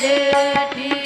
जेठी